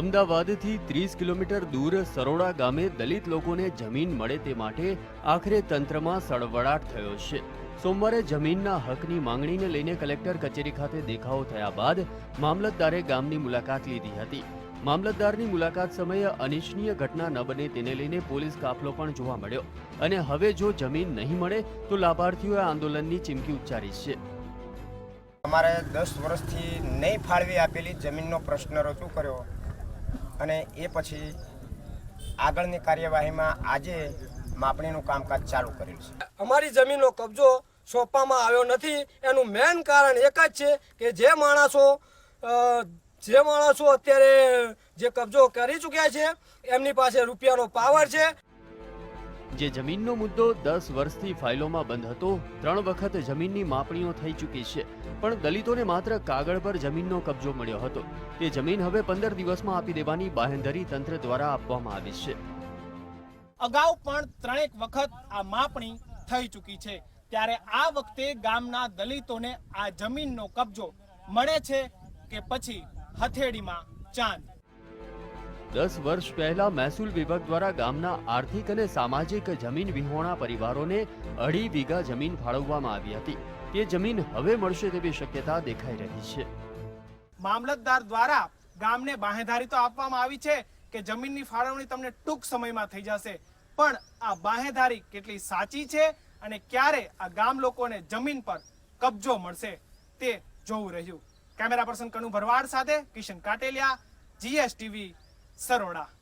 અમદાવાદથી ત્રીસ કિલોમીટર દૂર સરોડા ગામે દલિત લોકોને જમીન મળે તે માટે આખરે તંત્રમાં સળવળાટ થયો છે. સોમવારે જમીનના હકની માંગણીને લઈને કલેક્ટર કચેરી ખાતે દેખાવો થયા બાદ મામલતદારે ગામની મુલાકાત લીધી હતી. મામલતદારની મુલાકાત સમયે અનિચ્છનીય ઘટના ન બને તેને લઈને પોલીસ કાફલો પણ જોવા મળ્યો અને હવે જો જમીન નહીં મળે તો લાભાર્થીઓએ આંદોલનની ચીમકી ઉચ્ચારી છે. અમારે દસ વર્ષથી નહીં ફાળવી આપેલી જમીનનો પ્રશ્ન રજૂ કર્યો. અને એ પછી આગળની કાર્યવાહીમાં આજે માપણીનું કામકાજ ચાલુ કર્યું છે. અમારી જમીનનો કબજો સોંપવામાં આવ્યો નથી. એનું મેન કારણ એક જ છે કે જે માણસો જે માણસો અત્યારે જે કબજો કરી ચૂક્યા છે, એમની પાસે રૂપિયાનો પાવર છે. જે જમીનનો મુદ્દો દસ વર્ષથી ફાઇલોમાં બંધ હતો, ત્રણ વખત જમીનની માપણીઓ થઈ ચૂકી છે. પણ દલિતોને માત્ર કાગળ પર જમીનનો કબજો મળ્યો હતો. તે જમીન હવે પંદર દિવસમાં આપી દેવાની બાહેંધરી તંત્ર દ્વારા આપવામાં આવી છે. અગાઉ પણ ત્રણેક વખત આ માપણી થઈ ચૂકી છે. ત્યારે આ વખતે ગામના દલિતોને આ જમીનનો કબજો મળે છે કે પછી હથેળીમાં ચાંદ. દસ વર્ષ પહેલા મહેસૂલ વિભાગ દ્વારા ગામના આર્થિક અને સામાજિક જમીન વિહોણા પરિવારોને અઢી વીઘા જમીન ફાળવવામાં આવી હતી. તે જમીન હવે મળશે તેવી શક્યતા દેખાઈ રહી છે. મામલતદાર દ્વારા ગામને બાહેધારી તો આપવામાં આવી છે કે જમીનની ફાળવણી તમને ટૂંક સમયમાં થઈ જશે. પણ આ બાહેધારી કેટલી સાચી છે અને ક્યારે આ ગામ લોકોને જમીન પર કબજો મળશે તે જોવું રહ્યું. કેમેરા પર્સન કનુ ભરવાડ સાથે કિશન કાટેલિયા જીએસટીવી સરોડા.